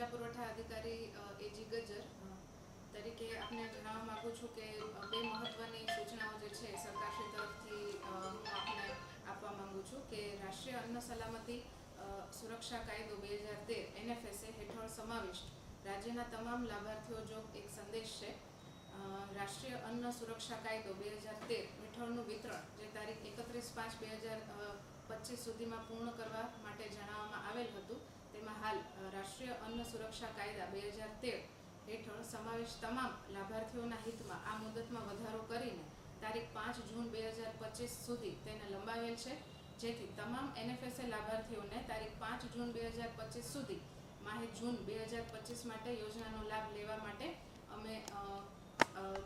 જિલ્લા પુરવઠા અધિકારી એજી ગજર, તરીકે આપને જણાવવા માગું છું કે બે મહત્વની સૂચનાઓ જે છે સરકારશ્રી તરફથી આપને આપવા માંગુ છું કે રાષ્ટ્રીય અન્ન સલામતી સુરક્ષા કાયદો બે હજાર તેર, એનએફએસએ હેઠળ સમાવિષ્ટ. રાજ્યના તમામ લાભાર્થીઓ જો એક સંદેશ છે રાષ્ટ્રીય અન્ન સુરક્ષા કાયદો બે હજાર તેર હેઠળનું વિતરણ જે તારીખ એકત્રીસ પાંચ બે હજાર પચીસ સુધીમાં પૂર્ણ કરવા માટે જણાવવામાં આવેલ હતું તેમાં હાલ રાષ્ટ્રીય અન્ન સુરક્ષા કાયદા બે હજાર તેર હેઠળ સમાવેશ તમામ લાભાર્થીઓના હિતમાં આ મુદતમાં વધારો કરીને તારીખ પાંચ જૂન બે હજાર પચીસ સુધી તેને લંબાવેલ છે. જેથી તમામ એનએફએસએ લાભાર્થીઓને તારીખ પાંચ જૂન બે હજાર પચીસ સુધી માહે જૂન બે હજાર પચીસ માટે યોજનાનો લાભ લેવા માટે અમે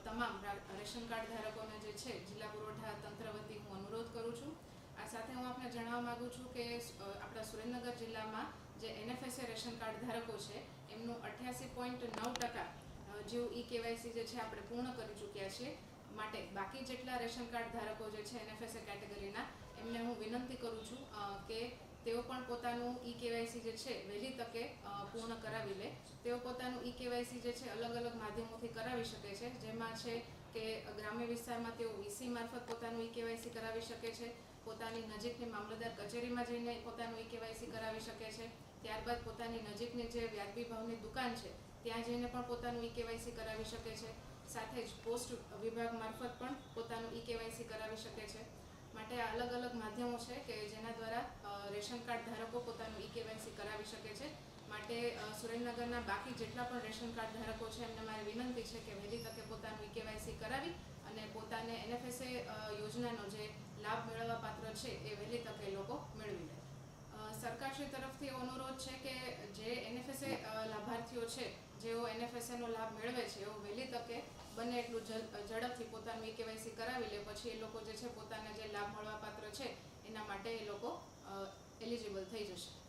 તમામ રેશન કાર્ડ ધારકોને જે છે, જિલ્લા પુરવઠા તંત્ર વતી હું અનુરોધ કરું છું. આ સાથે હું આપને જણાવવા માગું છું કે આપણા સુરેન્દ્રનગર જિલ્લામાં જે એનએફએસએ રેશન કાર્ડ ધારકો છે, એમનું અઠ્યાસી પોઈન્ટ નવ ટકા જેવું ઈ કેવાયસી જે છે, આપણે પૂર્ણ કરી ચૂક્યા છીએ. માટે બાકી જેટલા રેશન કાર્ડ ધારકો જે છે એનએફએસએ કેટેગરીના, એમને હું વિનંતી કરું છું કે તેઓ પણ પોતાનું ઈ કેવાયસી જે છે, વહેલી તકે પૂર્ણ કરાવી લે. તેઓ પોતાનું ઈ કેવાયસી જે છે, અલગ અલગ માધ્યમોથી કરાવી શકે છે. જેમાં છે કે ગ્રામ્ય વિસ્તારમાં તેઓ વીસી મારફત પોતાનું ઈ કેવાયસી કરાવી શકે છે. પોતાની નજીકની મામલતદાર કચેરીમાં જઈને પોતાનું ઈ કેવાયસી કરાવી શકે છે. ત્યારબાદ પોતાની નજીકની જે વ્યાજબી ભાવની દુકાન છે, ત્યાં જઈને પણ પોતાનું ઈ કેવાયસી કરાવી શકે છે. સાથે જ પોસ્ટ વિભાગ મારફત પણ પોતાનું ઈ કેવાયસી કરાવી શકે છે. માટે અલગ અલગ માધ્યમો છે કે જેના દ્વારા રેશન કાર્ડ ધારકો પોતાનું ઈ કેવાયસી કરાવી શકે છે. માટે સુરેન્દ્રનગરના બાકી જેટલા પણ રેશન કાર્ડ ધારકો છે, એમને મારી વિનંતી છે કે વહેલી તકે પોતાનું ઈ કેવાયસી કરાવી અને પોતાને એનએફએસએ યોજનાનો જે લાભ મેળવવા પાત્ર છે, એ વહેલી તકે લોકો મેળવી લે. સરકારશ્રી તરફથી અનુરોધ છે કે જે એનએફએસએ લાભાર્થીઓ છે, જેઓ એનએફએસએનો લાભ મેળવે છે એવો વહેલી તકે બને એટલું ઝડપથી પોતાનું ઈકેવાયસી કેવાયસી કરાવી લે, પછી એ લોકો જે છે પોતાને જે લાભ મળવાપાત્ર છે, એના માટે એ લોકો એલિજિબલ થઈ જશે.